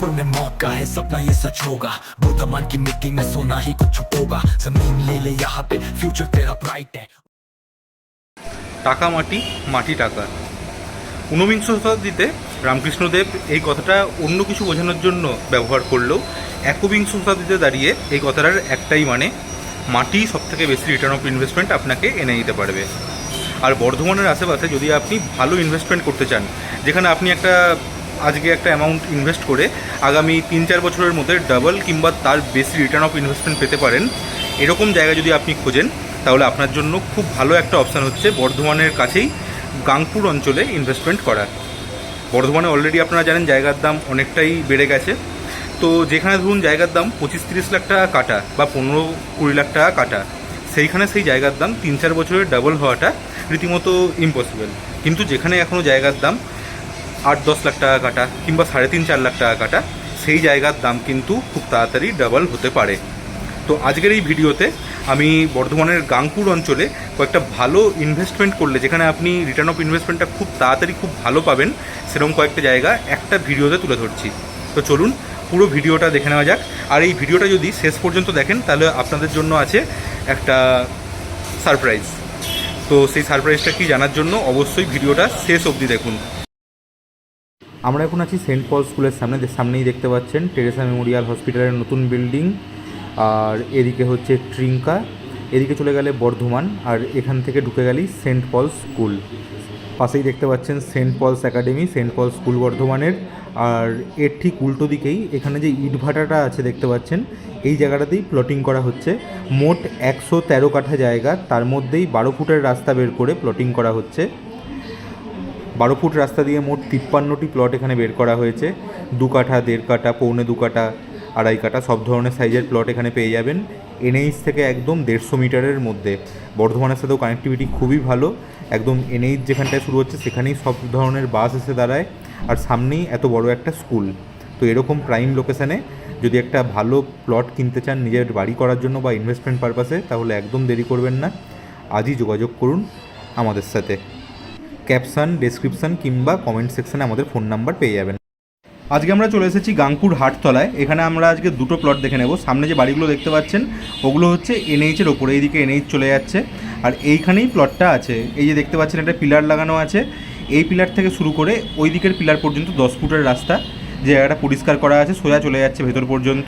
गांगपुर में मौका है सपना ये सच होगा बुद्धमान की मिट्टी में सोना ही कुछ होगा जमीन ले ले यहाँ पे फ्यूचर तेरा ब्राइट है টাকা মাটি মাটি টাকা ঊনবিংশ শতাব্দীতে রামকৃষ্ণদেব এই কথাটা অন্য কিছু বোঝানোর জন্য ব্যবহার করলেও একবিংশ শতাব্দীতে দাঁড়িয়ে এই কথাটার একটাই মানে মাটি সব থেকে বেশি রিটার্ন অফ ইনভেস্টমেন্ট আপনাকে এনে দিতে পারবে আর বর্ধমানের আশেপাশে যদি আপনি ভালো ইনভেস্টমেন্ট করতে চান যেখানে আপনি একটা আজকে একটা অ্যামাউন্ট ইনভেস্ট করে আগামী তিন চার বছরের মধ্যে ডাবল কিংবা তার বেশি রিটার্ন অফ ইনভেস্টমেন্ট পেতে পারেন। এরকম জায়গা যদি আপনি খোঁজেন, তাহলে আপনার জন্য খুব ভালো একটা অপশান হচ্ছে বর্ধমানের কাছেই গাংপুর অঞ্চলে ইনভেস্টমেন্ট করা বর্ধমানে অলরেডি আপনারা জানেন জায়গার দাম অনেকটাই বেড়ে গেছে। তো যেখানে ধরুন জায়গার দাম পঁচিশ তিরিশ লাখ টাকা কাটা বা পনেরো কুড়ি লাখ টাকা কাটা, সেইখানে সেই জায়গার দাম তিন চার বছরের ডাবল হওয়াটা রীতিমতো ইম্পসিবল কিন্তু যেখানে এখনও জায়গার দাম আট দশ লাখ টাকা কাটা কিংবা সাড়ে তিন চার লাখ টাকা কাটা, সেই জায়গার দাম কিন্তু খুব তাড়াতাড়ি ডাবল হতে পারে। তো আজকের এই ভিডিওতে আমি বর্ধমানের গাংপুর অঞ্চলে কয়েকটা ভালো ইনভেস্টমেন্ট করলে, যেখানে আপনি রিটার্ন অফ ইনভেস্টমেন্টটা খুব তাড়াতাড়ি খুব ভালো পাবেন, সেরকম কয়েকটা জায়গা একটা ভিডিওতে তুলে ধরছি। তো চলুন পুরো ভিডিওটা দেখে নেওয়া যাক। আর এই ভিডিওটা যদি শেষ পর্যন্ত দেখেন, তাহলে আপনাদের জন্য আছে একটা সারপ্রাইজ তো সেই সারপ্রাইজটা কি জানার জন্য অবশ্যই ভিডিওটা শেষ অবধি দেখুন। আমরা এখন আছি সেন্ট পল স্কুলের সামনে সামনেই দেখতে পাচ্ছেন টেরেসা মেমোরিয়াল হসপিটালের নতুন বিল্ডিং। আর এদিকে হচ্ছে ট্রিঙ্কা, এদিকে চলে গেলে বর্ধমান, আর এখান থেকে ঢুকে গেলেই সেন্ট পল স্কুল। পাশেই দেখতে পাচ্ছেন saint Paul's academy, saint Paul school বর্ধমানের। আর এর ঠিক উল্টো দিকেই এখানে যে ইটভাটাটা আছে দেখতে পাচ্ছেন, এই জায়গাটাতেই প্লটিং করা হচ্ছে। মোট একশো তেরো কাঠা জায়গা, তার মধ্যেই বারো ফুটের রাস্তা বের করে প্লটিং করা হচ্ছে। বারো ফুট রাস্তা দিয়ে মোট তিপ্পান্নটি প্লট এখানে বের করা হয়েছে। দু কাঠা, দেড় কাঠা, পৌনে দু কাঠা, আড়াই কাঠা, সব ধরনের সাইজের প্লট এখানে পেয়ে যাবেন। এনএইচ থেকে একদম দেড়শো মিটারের মধ্যে। বর্ধমানের সাথেও কানেক্টিভিটি খুবই ভালো। একদম এনএইচ যেখানটায় শুরু হচ্ছে, সেখানেই সব ধরনের বাস এসে দাঁড়ায়। আর সামনেই এত বড় একটা স্কুল তো এরকম প্রাইম লোকেশানে যদি একটা ভালো প্লট কিনতে চান নিজের বাড়ি করার জন্য বা ইনভেস্টমেন্ট পারপাসে তাহলে একদম দেরি করবেন না। আজই যোগাযোগ করুন আমাদের সাথে। ক্যাপশন ডেসক্রিপশন কিংবা কমেন্ট সেকশনে আমাদের ফোন নাম্বার পেয়ে যাবেন। আজকে আমরা চলে এসেছি গাংপুর হাটতলায়। এখানে আমরা আজকে দুটো প্লট দেখে নেব। সামনে যে বাড়িগুলো দেখতে পাচ্ছেন, ওগুলো হচ্ছে এনএইচের ওপরে, এইদিকে এনএইচ চলে যাচ্ছে। আর এইখানেই প্লটটা আছে। এই যে দেখতে পাচ্ছেন, একটা পিলার লাগানো আছে। এই পিলার থেকে শুরু করে ওই দিকের পিলার পর্যন্ত দশ ফুটের রাস্তা। যে জায়গাটা পরিষ্কার করা আছে, সোজা চলে যাচ্ছে ভেতর পর্যন্ত।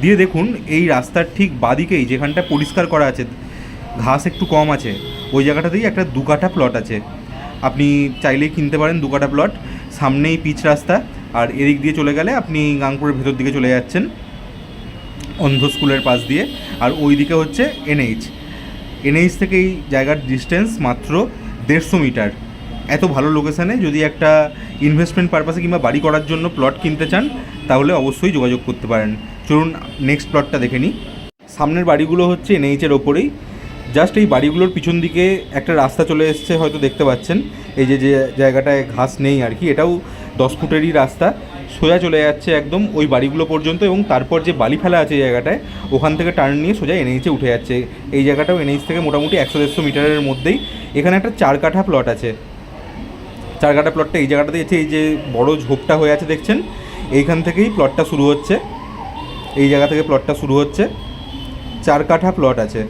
দিয়ে দেখুন, এই রাস্তার ঠিক বাদিকেই যেখানটা পরিষ্কার করা আছে, ঘাস একটু কম আছে, ওই জায়গাটাতেই একটা দু কাঠা প্লট আছে। আপনি চাইলেই কিনতে পারেন দু কাঠা প্লট সামনেই পিচ রাস্তা, আর এদিক দিয়ে চলে গেলে আপনি গাংপুরের ভেতর দিকে চলে যাচ্ছেন, অন্ধ স্কুলের পাশ দিয়ে, আর ওই দিকে হচ্ছে এনএইচ এনএইচ থেকে এই জায়গার ডিস্টেন্স মাত্র দেড়শো মিটার। এত ভালো লোকেশানে যদি একটা ইনভেস্টমেন্ট পারপাসে কিংবা বাড়ি করার জন্য প্লট কিনতে চান, তাহলে অবশ্যই যোগাযোগ করতে পারেন। চলুন নেক্সট প্লটটা দেখে নিই। সামনের বাড়িগুলো হচ্ছে এনএইচের ওপরেই। জাস্ট এই বাড়িগুলোর পিছন দিকে একটা রাস্তা চলে এসছে, হয়তো দেখতে পাচ্ছেন। এই যে যে জায়গাটায় ঘাস নেই আর কি, এটাও দশ ফুটেরই রাস্তা। সোজা চলে যাচ্ছে একদম ওই বাড়িগুলো পর্যন্ত এবং তারপর যে বালি ফেলা আছে এই জায়গাটায়, ওখান থেকে টার্ন নিয়ে সোজা এনএইচে উঠে যাচ্ছে। এই জায়গাটাও এনএইচ থেকে মোটামুটি একশো দেড়শো মিটারের মধ্যেই। এখানে একটা চার কাঠা প্লট আছে। চার কাঠা প্লটটা এই জায়গাটাতে এসে এই যে বড় ঝোপটা হয়ে আছে দেখছেন? এইখান থেকেই প্লটটা শুরু হচ্ছে। এই জায়গা থেকে প্লটটা শুরু হচ্ছে। চার কাঠা প্লট আছে।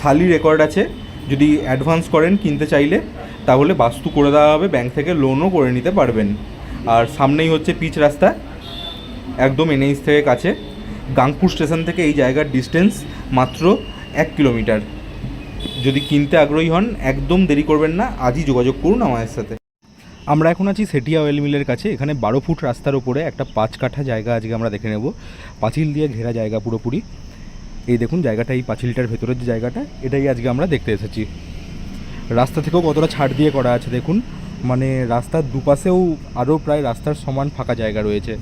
সালি রেকর্ড আছে। যদি অ্যাডভান্স করেন কিনতে চাইলে, তাহলে বাস্তু করে দেওয়া হবে ব্যাংক থেকে লোনও করে নিতে পারবেন। আর সামনেই হচ্ছে পিচ রাস্তা, একদম এনএইচ থেকে কাছে। গাংপুর স্টেশন থেকে এই জায়গার ডিস্টেন্স মাত্র এক কিলোমিটার যদি কিনতে আগ্রহী হন, একদম দেরি করবেন না, আজই যোগাযোগ করুন আমাদের সাথে। আমরা এখন আছি সেটিয়া অয়েল মিলের কাছে, এখানে বারো ফুট রাস্তার ওপরে একটা পাঁচ কাঠা জায়গা আজকে আমরা দেখে নেব। পাঁচিল দিয়ে ঘেরা জায়গা পুরোপুরি। এই দেখুন, জায়গাটা, এই পাঁচিলটার ভেতরের যে জায়গাটা, এটাই আজকে আমরা দেখতে এসেছি। রাস্তা থেকেও কতটা ছাড় দিয়ে করা আছে দেখুন। মানে রাস্তার দুপাশেও আরও প্রায় রাস্তার সমান ফাঁকা জায়গা রয়েছে।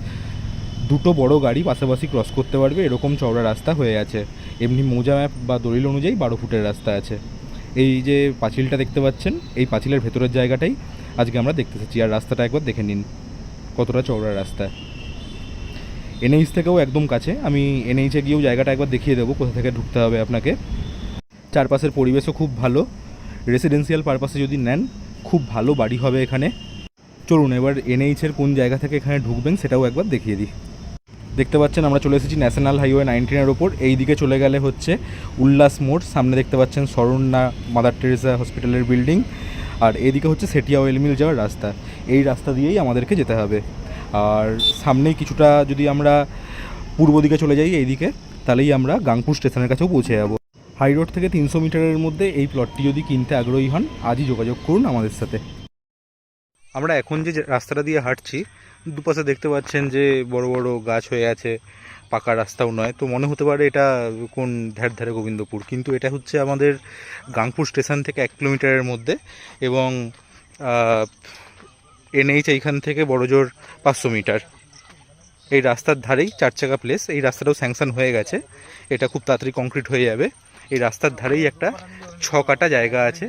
দুটো বড় গাড়ি পাশাপাশি ক্রস করতে পারবে, এরকম চওড়া রাস্তা হয়ে আছে। এমনি মৌজা ম্যাপ বা দলিল অনুযায়ী বারো ফুটের রাস্তা আছে। এই যে পাঁচিলটা দেখতে পাচ্ছেন, এই পাঁচিলের ভেতরের জায়গাটাই আজকে আমরা দেখতে এসেছি। আর রাস্তাটা একবার দেখে নিন, কতটা চওড়া রাস্তা। এনএইচ থেকেও একদম কাছে। আমি এনএইচে গিয়েও জায়গাটা একবার দেখিয়ে দেবো, কোথা থেকে ঢুকতে হবে আপনাকে। চারপাশের পরিবেশও খুব ভালো। রেসিডেন্সিয়াল পারপাসে যদি নেন, খুব ভালো বাড়ি হবে এখানে। চলুন, এবার এনএইচের কোন জায়গা থেকে এখানে ঢুকবেন সেটাও একবার দেখিয়ে দিই। দেখতে পাচ্ছেন, আমরা চলে এসেছি ন্যাশনাল হাইওয়ে নাইনটিনের ওপর। এই দিকে চলে গেলে হচ্ছে উল্লাস মোড়। সামনে দেখতে পাচ্ছেন শরণ্যা মাদার টেরেসা হসপিটালের বিল্ডিং আর এদিকে হচ্ছে সেটিয়া ওয়েল মিল যাওয়ার রাস্তা। এই রাস্তা দিয়েই আমাদেরকে যেতে হবে। আর সামনেই কিছুটা যদি আমরা পূর্ব দিকে চলে যাই এইদিকে, তাহলেই আমরা গাংপুর স্টেশনের কাছেও পৌঁছে যাব। হাই রোড থেকে তিনশো মিটারের মধ্যে এই প্লটটি যদি কিনতে আগ্রহী হন, আজই যোগাযোগ করুন আমাদের সাথে। আমরা এখন যে রাস্তাটা দিয়ে হাঁটছি, দুপাশে দেখতে পাচ্ছেন যে বড় বড় গাছ হয়ে আছে, পাকা রাস্তাও নয়। তো মনে হতে পারে এটা কোন ধ্যার ধারে গোবিন্দপুর। কিন্তু এটা হচ্ছে আমাদের গাংপুর স্টেশন থেকে এক কিলোমিটারের মধ্যে এবং এনএইচ এইখান থেকে বড়জোর পাঁচশো মিটার। এই রাস্তার ধারেই চার চাকা প্লেস এই রাস্তাটাও স্যাংশন হয়ে গেছে। এটা খুব তাড়াতাড়ি কংক্রিট হয়ে যাবে। এই রাস্তার ধারেই একটা ছ কাটা জায়গা আছে।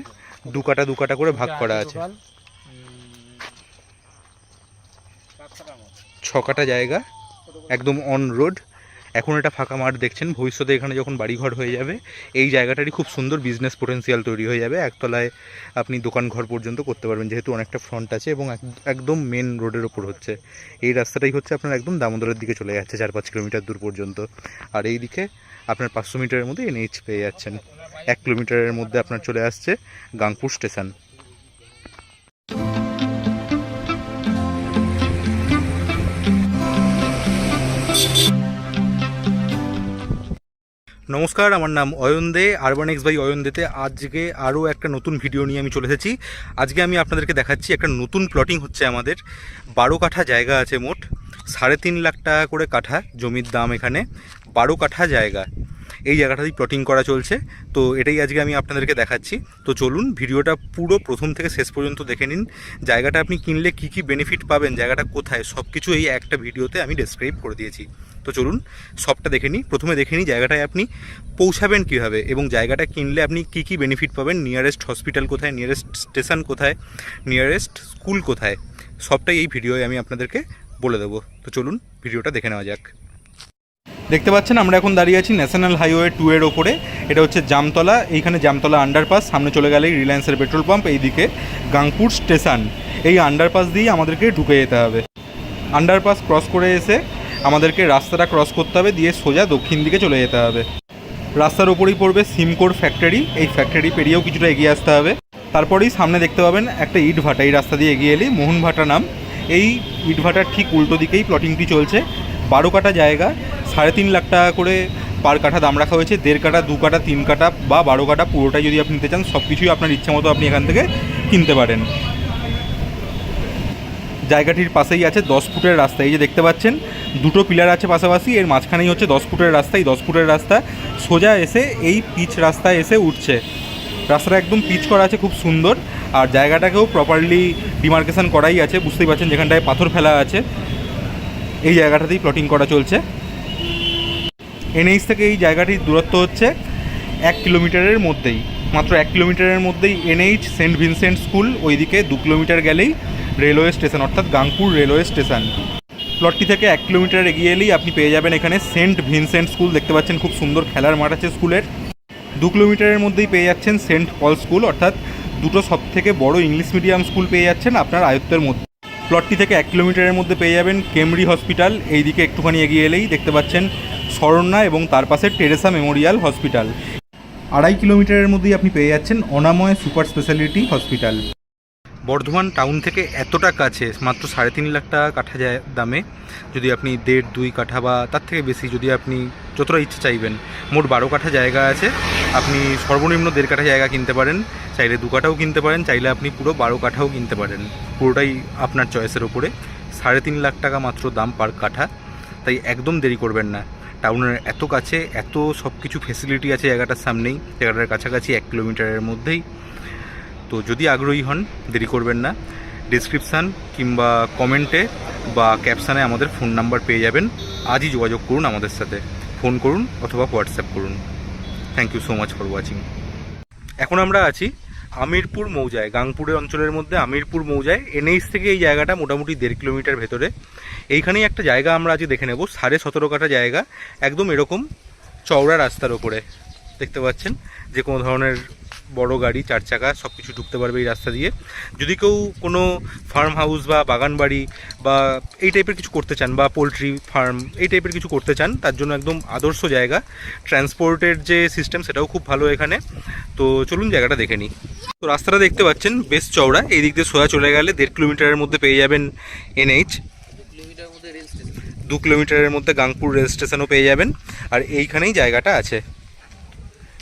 দু কাটা দু কাটা করে ভাগ করা আছে। ছ কাটা জায়গা, একদম অন রোড এখন এটা ফাঁকা মাঠ দেখছেন, ভবিষ্যতে এখানে যখন বাড়িঘর হয়ে যাবে, এই জায়গাটারই খুব সুন্দর বিজনেস পোটেন্সিয়াল তৈরি হয়ে যাবে। একতলায় আপনি দোকান ঘর পর্যন্ত করতে পারবেন, যেহেতু অনেকটা ফ্রন্ট আছে এবং এক- একদম মেন রোডের ওপর হচ্ছে। এই রাস্তাটাই হচ্ছে আপনার একদম দামোদরের দিকে চলে যাচ্ছে, চার পাঁচ কিলোমিটার দূর পর্যন্ত। আর এই দিকে আপনার পাঁচশো মিটারের মধ্যে এনএইচ পেয়ে যাচ্ছেন। এক কিলোমিটারের মধ্যে আপনার চলে আসছে গাংপুর স্টেশন নমস্কার, আমার নাম Ayan De urban X by Ayan দেতে আজকে আরও একটা নতুন ভিডিও নিয়ে আমি চলে এসেছি। আজকে আমি আপনাদেরকে দেখাচ্ছি একটা নতুন প্লটিং হচ্ছে আমাদের। বারো কাঠা জায়গা আছে মোট, সাড়ে তিন লাখ টাকা করে কাঠা জমির দাম এখানে। বারো কাঠা জায়গা। এই জায়গাটাতেই প্লটিং করা চলছে। তো এটাই আজকে আমি আপনাদেরকে দেখাচ্ছি। তো চলুন, ভিডিওটা পুরো প্রথম থেকে শেষ পর্যন্ত দেখে নিন। জায়গাটা আপনি কিনলে কি কি বেনিফিট পাবেন, জায়গাটা কোথায় সব কিছু এই একটা ভিডিওতে আমি ডেসক্রাইব করে দিয়েছি। তো চলুন, সবটা দেখে নিই। প্রথমে দেখে নিই জায়গাটায় আপনি পৌঁছাবেন কীভাবে এবং জায়গাটা কিনলে আপনি কি কি বেনিফিট পাবেন নিয়ারেস্ট হসপিটাল কোথায় নিয়ারেস্ট স্টেশন কোথায় নিয়ারেস্ট স্কুল কোথায়, সবটাই এই ভিডিওয় আমি আপনাদেরকে বলে দেবো। তো চলুন, ভিডিওটা দেখে নেওয়া যাক। দেখতে পাচ্ছেন, আমরা এখন দাঁড়িয়ে আছি ন্যাশনাল হাইওয়ে টু এর ওপরে। এটা হচ্ছে জামতলা, এইখানে জামতলা আন্ডারপাস সামনে চলে গেলেই রিলায়েন্সের পেট্রোল পাম্প এইদিকে গাংপুর স্টেশন এই আন্ডারপাস দিয়েই আমাদেরকে ঢুকে যেতে হবে। আন্ডারপাস ক্রস করে এসে আমাদেরকে রাস্তাটা ক্রস করতে হবে, দিয়ে সোজা দক্ষিণ দিকে চলে যেতে হবে। রাস্তার ওপরেই পড়বে সিমকোর ফ্যাক্টরি এই ফ্যাক্টরি পেরিয়েও কিছুটা এগিয়ে আসতে হবে। তারপরেই সামনে দেখতে পাবেন একটা ইট ভাটা, এই রাস্তা দিয়ে এগিয়ে এলেই মোহন ভাটা নাম। এই ইট ভাটার ঠিক উল্টো দিকেই প্লটিংটি চলছে। বারো কাটা জায়গা সাড়ে তিন লাখ টাকা করে পার কাঠা দাম রাখা হয়েছে। দেড় কাটা দু কাটা তিন কাটা বা বারো কাটা পুরোটাই যদি আপনি নিতে চান সব কিছুই আপনার ইচ্ছা মতো আপনি এখান থেকে কিনতে পারেন। জায়গাটির পাশেই আছে দশ ফুটের রাস্তা। এই যে দেখতে পাচ্ছেন, দুটো পিলার আছে পাশাপাশি। এর মাঝখানেই হচ্ছে দশ ফুটের রাস্তা এই দশ ফুটের রাস্তা। সোজা এসে এই পিচ রাস্তায় এসে উঠছে। রাস্তাটা একদম পিচ করা আছে, খুব সুন্দর। আর জায়গাটাকেও প্রপারলি ডিমার্কেশন করাই আছে। বুঝতেই পারছেন, যেখানটায় পাথর ফেলা আছে, এই জায়গাটাতেই প্লটিং করা চলছে। এনএইচ থেকে এই জায়গাটির দূরত্ব হচ্ছে এক কিলোমিটারের মধ্যেই। মাত্র এক কিলোমিটারের মধ্যেই এনএইচ সেন্ট ভিনসেন্ট স্কুল ওইদিকে দু কিলোমিটার গেলেই রেলওয়ে স্টেশন, অর্থাৎ গাংপুর রেলওয়ে স্টেশন। প্লটটি থেকে এক কিলোমিটার এগিয়ে এলেই আপনি পেয়ে যাবেন এখানে সেন্ট ভিনসেন্ট স্কুল, দেখতে পাচ্ছেন খুব সুন্দর খেলার মাঠ আছে স্কুলের। দু কিলোমিটারের মধ্যেই পেয়ে যাচ্ছেন সেন্ট পল স্কুল, অর্থাৎ দুটো সব থেকে বড় ইংলিশ মিডিয়াম স্কুল পেয়ে যাচ্ছেন আপনার আয়ত্তের মধ্যে। প্লটটি থেকে এক কিলোমিটারের মধ্যে পেয়ে যাবেন কেমরি হসপিটাল, এইদিকে একটুখানি এগিয়ে এলেই দেখতে পাচ্ছেন শরণ্যা এবং তার পাশে টেরেসা মেমোরিয়াল হসপিটাল। আড়াই কিলোমিটারের মধ্যেই আপনি পেয়ে যাচ্ছেন Anamoy super speciality hospital. Bardhaman town থেকে এতটা কাছে, মাত্র সাড়ে তিন লাখ টাকা কাঠা যায় দামে। যদি আপনি দেড়, দুই কাঠা বা তার থেকে বেশি যদি আপনি যতটা ইচ্ছে চাইবেন, মোট বারো কাঠা জায়গা আছে। আপনি সর্বনিম্ন দেড় কাঠা জায়গা কিনতে পারেন, চাইলে দু কাঠাও কিনতে পারেন, চাইলে আপনি পুরো বারো কাঠাও কিনতে পারেন। পুরোটাই আপনার চয়েসের ওপরে সাড়ে তিন লাখ টাকা মাত্র দাম পার কাঠা। তাই একদম দেরি করবেন না। টাউনের এত কাছে, এত সব কিছু ফেসিলিটি আছে জায়গাটার সামনেই, জায়গাটার কাছাকাছি এক কিলোমিটারের মধ্যেই। তো যদি আগ্রহী হন, দেরি করবেন না। ডিসক্রিপশান কিংবা কমেন্টে বা ক্যাপশানে আমাদের ফোন নাম্বার পেয়ে যাবেন। আজই যোগাযোগ করুন আমাদের সাথে। ফোন করুন অথবা হোয়াটসঅ্যাপ করুন। Thank you so much for watching এখন আমরা আছি আমিরপুর মৌজায়, গাংপুরের অঞ্চলের মধ্যে আমিরপুর মৌজায়, এনএইচ থেকে এই জায়গাটা মোটামুটি দেড় কিলোমিটার ভেতরে। এইখানেই একটা জায়গা আমরা আজকে দেখে নেব, সাড়ে সতেরো কাটা জায়গা, একদম এরকম চওড়া রাস্তার ওপরে। দেখতে পাচ্ছেন যে কোনো ধরনের বড় গাড়ি, চার চাকা সব কিছু ঢুকতে পারবে এই রাস্তা দিয়ে। যদি কেউ কোনো ফার্ম হাউস বা বাগান বাড়ি বা এই টাইপের কিছু করতে চান বা পোলট্রি ফার্ম এই টাইপের কিছু করতে চান, তার জন্য একদম আদর্শ জায়গা। ট্রান্সপোর্টের যে সিস্টেম সেটাও খুব ভালো এখানে। তো চলুন জায়গাটা দেখে নিই। তো রাস্তাটা দেখতে পাচ্ছেন বেশ চওড়া। এই দিক দিয়ে সোজা চলে গেলে দেড় কিলোমিটারের মধ্যে পেয়ে যাবেন এনএইচ। দু কিলোমিটারের মধ্যে গাংপুর রেল স্টেশনও পেয়ে যাবেন। আর এইখানেই জায়গাটা আছে।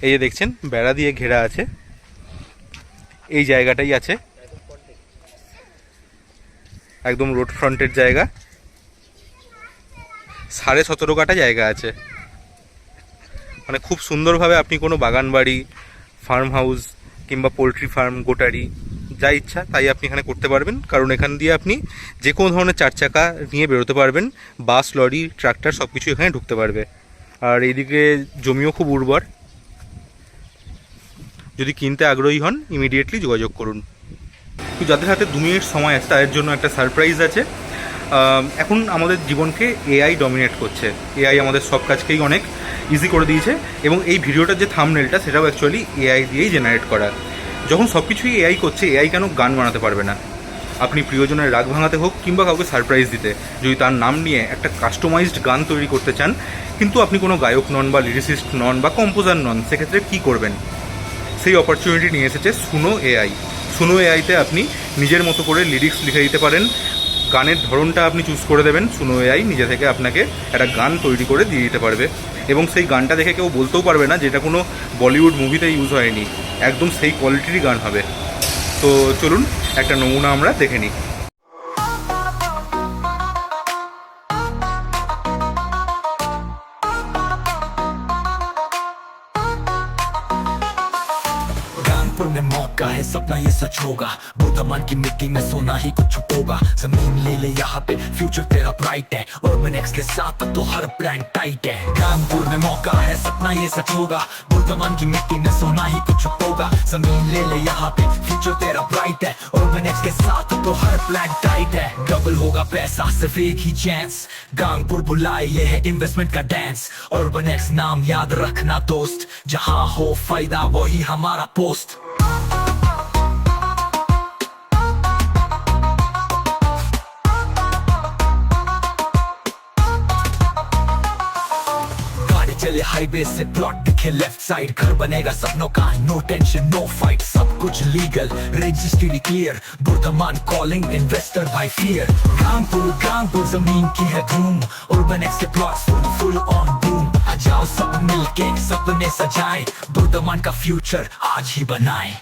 এই যে দেখছেন, বেড়া দিয়ে ঘেরা আছে। এই জায়গাটাই আছে। একদম রোড ফ্রন্টের জায়গা। সাড়ে সতেরো কাটা জায়গা আছে। মানে খুব সুন্দরভাবে আপনি কোনো বাগান বাড়ি ফার্ম হাউস কিংবা পোলট্রি ফার্ম গোটারি, যা ইচ্ছা তাই আপনি এখানে করতে পারবেন। কারণ এখান দিয়ে আপনি যে কোনো ধরনের চার চাকা নিয়ে বেরোতে পারবেন। বাস, লরি ট্রাক্টর সব কিছু এখানে ঢুকতে পারবে। আর এইদিকে জমিও খুব উর্বর। যদি কিনতে আগ্রহী হন ইমিডিয়েটলি যোগাযোগ করুন। তো যাদের হাতে দু মিনিট সময় আছে, তাদের জন্য একটা সারপ্রাইজ আছে। এখন আমাদের জীবনকে এআই ডমিনেট করছে। এআই আমাদের সব কাজকেই অনেক ইজি করে দিয়েছে এবং এই ভিডিওটার যে থামনেলটা সেটাও অ্যাকচুয়ালি এআই দিয়েই জেনারেট করা। যখন সব কিছুই এআই করছে এআই কেন গান বানাতে পারবে না? আপনি প্রিয়জনের রাগ ভাঙাতে হোক কিংবা কাউকে সারপ্রাইজ দিতে, যদি তার নাম নিয়ে একটা কাস্টমাইজড গান তৈরি করতে চান, কিন্তু আপনি কোনো গায়ক নন বা লিরিসিস্ট নন বা কম্পোজার নন, সেক্ষেত্রে কী করবেন? সেই অপরচুনিটি নিয়ে এসেছে সুনো এআই সুনো এআইতে আপনি নিজের মতো করে লিরিক্স লিখে দিতে পারেন। গানের ধরনটা আপনি চুজ করে দেবেন। সুনো এআই নিজে থেকে আপনাকে একটা গান তৈরি করে দিয়ে দিতে পারবে। এবং সেই গানটা দেখে কেউ বলতেও পারবে না যেটা কোনো বলিউড মুভিতে ইউজ হয়নি। একদম সেই কোয়ালিটিরই গান হবে। তো চলুন, একটা নমুনা আমরা দেখে নিই। सच होगा बुद्ध मन की मिट्टी में सोना ही कुछ छुपोगा ज़मीन ले ले यहाँ पे फ्यूचर तेरा ब्राइट है। और एक्स के साथ तो हर प्लान टाइट है। कानपुर में मौका है, सपना ये सच होगा। बुद्ध मन की मिट्टी में सोना ही कुछ छुपोगा ज़मीन ले ले यहाँ पे फ्यूचर तेरा ब्राइट है। और एक्स के साथ तो हर प्लान टाइट है। डबल होगा पैसा, सिर्फ़ एक ही चांस कानपुर बुलाए, ये है इन्वेस्टमेंट का डांस और एक्स नाम याद रखना दोस्त। जहाँ हो फ़ायदा, वही हमारा पोस्ट चले हाईवे से प्लॉट दिखे लेफ़्ट साइड घर बनेगा सपनों का नो टेंशन नो फाइट सब कुछ legal registry clear Burdwan calling investor bye fear Kanpur Kanpur ज़मीन की है धूम, urban एक्स के प्लॉट्स फुल ऑन बूम आ जाओ सब मिलके सपने सजाए बुर्दमान का फ्यूचर आज ही बनाए.